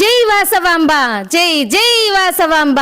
జై వాసవాంబ జై జై వాసవాంబ.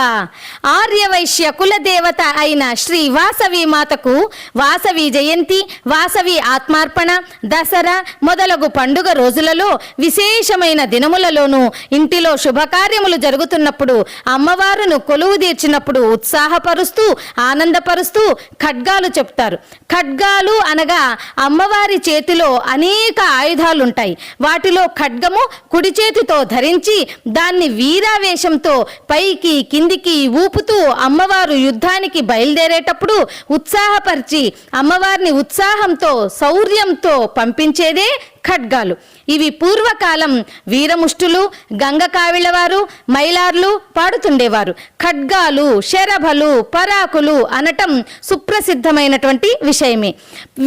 ఆర్యవైశ్య కులదేవత అయిన శ్రీ వాసవి మాతకు వాసవి జయంతి వాసవి ఆత్మార్పణ దసరా మొదలగు పండుగ రోజులలో విశేషమైన దినములలోనూ ఇంటిలో శుభకార్యములు జరుగుతున్నప్పుడు అమ్మవారును కొలువు తీర్చినప్పుడు ఉత్సాహపరుస్తూ ఆనందపరుస్తూ ఖడ్గాలు చెప్తారు. ఖడ్గాలు అనగా అమ్మవారి చేతిలో అనేక ఆయుధాలుంటాయి. వాటిలో ఖడ్గము కుడి చేతితో ధరించి దాన్ని వీరావేశంతో పైకి కిందికి ఊపుతూ అమ్మవారు యుద్ధానికి బయలుదేరేటప్పుడు ఉత్సాహపరిచి అమ్మవారిని ఉత్సాహంతో శౌర్యంతో పంపించేదే ఖడ్గాలు. ఇవి పూర్వకాలం వీరముష్టులు గంగ కావిళ్ళవారు మైలార్లు పాడుతుండేవారు. ఖడ్గాలు శరభలు పరాకులు అనటం సుప్రసిద్ధమైనటువంటి విషయమే.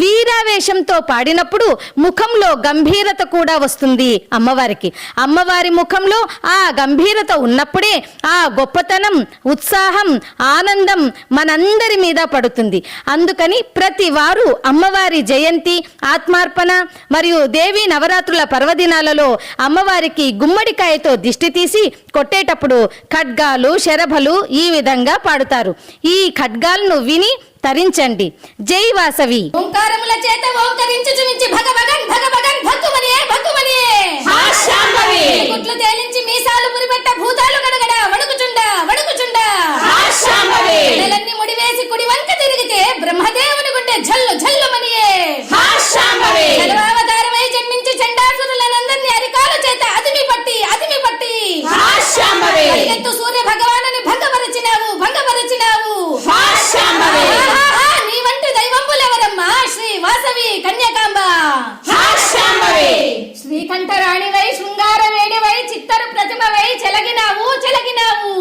వీరావేశంతో పాడినప్పుడు ముఖంలో గంభీరత కూడా వస్తుంది అమ్మవారికి. అమ్మవారి ముఖంలో ఆ గంభీరత ఉన్నప్పుడే ఆ గొప్పతనం ఉత్సాహం ఆనందం మనందరి మీద పడుతుంది. అందుకని ప్రతి వారు అమ్మవారి జయంతి ఆత్మార్పణ మరియు దేవి నవరాత్రుల పర్వదినాలలో అమ్మవారికి గుమ్మడికాయతో దిష్టి తీసి కొట్టేటప్పుడు ఖడ్గాలు శరభలు ఈ విధంగా పాడుతారు. ఈ ఖడ్గాలను విని తరించండి. జై వాసవి. ఓంకారముల చేత ఓంకరించి చూపించి భగభగన్ భగభగన్ భక్కుమనియే భక్కుమనియే హా శాంభవి! గుట్లు తేలించి మీసాలు మురిపెట్ట భూతాలు గడగడ. శ్రీకంఠరాణివై శృంగార వేడివై చిత్తరు ప్రతిమవై చెలగినావు చెలగినావు!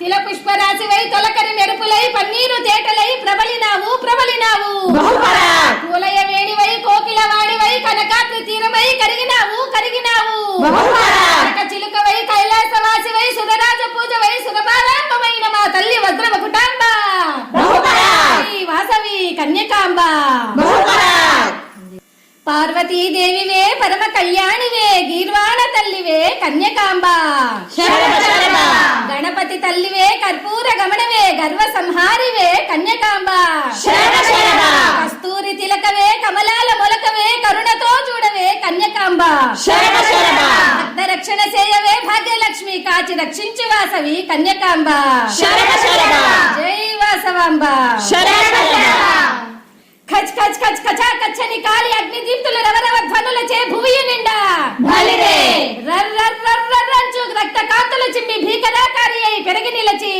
తిల పుష్పరాశివై తొలకరి మెరుపులై పన్నీరు తేటలై ప్రబలినావు ప్రబలినావు! కూలయ వేడివై కోకిల వాడివై కనకాద్రి తీరమై కరిగినావు కరిగినావు. చిలుకవై కైలాసవాసివై సుధరాజ పూజవై సుధపారాంబమైన మా తల్లి వజ్రమ కుటాంబ. వాసవి కన్యకాంబ. బహుపర! పరమ కళ్యాణివే గీర్వాణ తల్లివే కన్యకాంబ! గణపతి తల్లివే కర్పూర గమనవే గర్వ సంహారివే కన్యకాంబ! కస్తూరి తిలకవే కమలాల మొలకవే కరుణతో చూడవే కన్యకాంబ రక్షణ చేయవే భాగ్యలక్ష్మి కాచి రక్షించు వాసవి కన్యకాంబ! జై వాసవాంబ! ఖచ్ ఖచ్ ఖచ్ ఖచా కచ్చని కాలి అగ్ని దీప్తుల రవరవ ధ్వనులచే భూమి నిండా బలిరే! రర్ రర్ రర్ రర్ రంచు రక్త కాంతులు చిమ్మి భీకరాకారి అయి పెరిగి నిలచి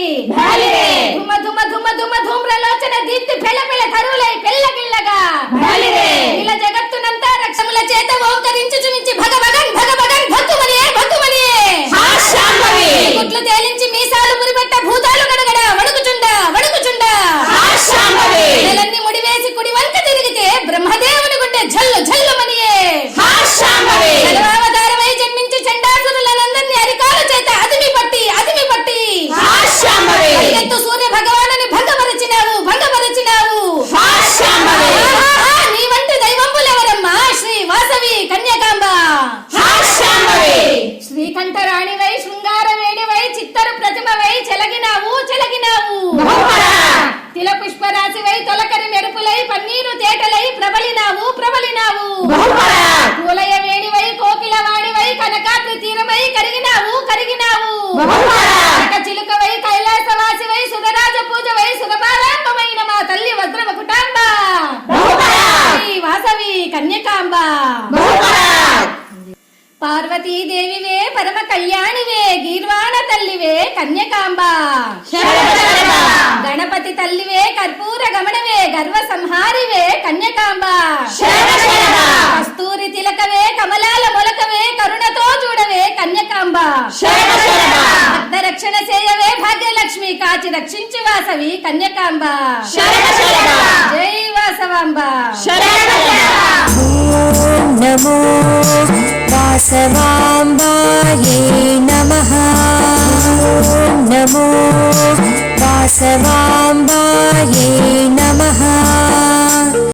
మెరుపులై పన్నీరు తేటలై ప్రబలినావు ప్రబలినావు! కూలయ వేడివై కోకిల వాడివై కనకాద్రి తీరమై కరిగినావు కరిగినావు చిలుకవై కైలాసవాసివై సుధరాజ పూజవై సుధపారాంబమైన మా తల్లి వజ్రమ కుటాంబ వాసవి కన్యకాంబ! పార్వతీదేవివే పరమ కళ్యాణివే గీర్వాణ తల్లివే కన్యకాంబ! గణపతి తల్లివే కర్పూర గమనవే గర్వ సంహారివే కన్యకాంబ! కస్తూరి తిలకవే కమలాల మొలకవే కరుణతో చూడవే కన్యకాంబ రక్షణ చేయవే భాగ్యలక్ష్మి కాచి రక్షించు వాసవి కన్యకాంబ! జై వాసవాంబ శరభ శరభ!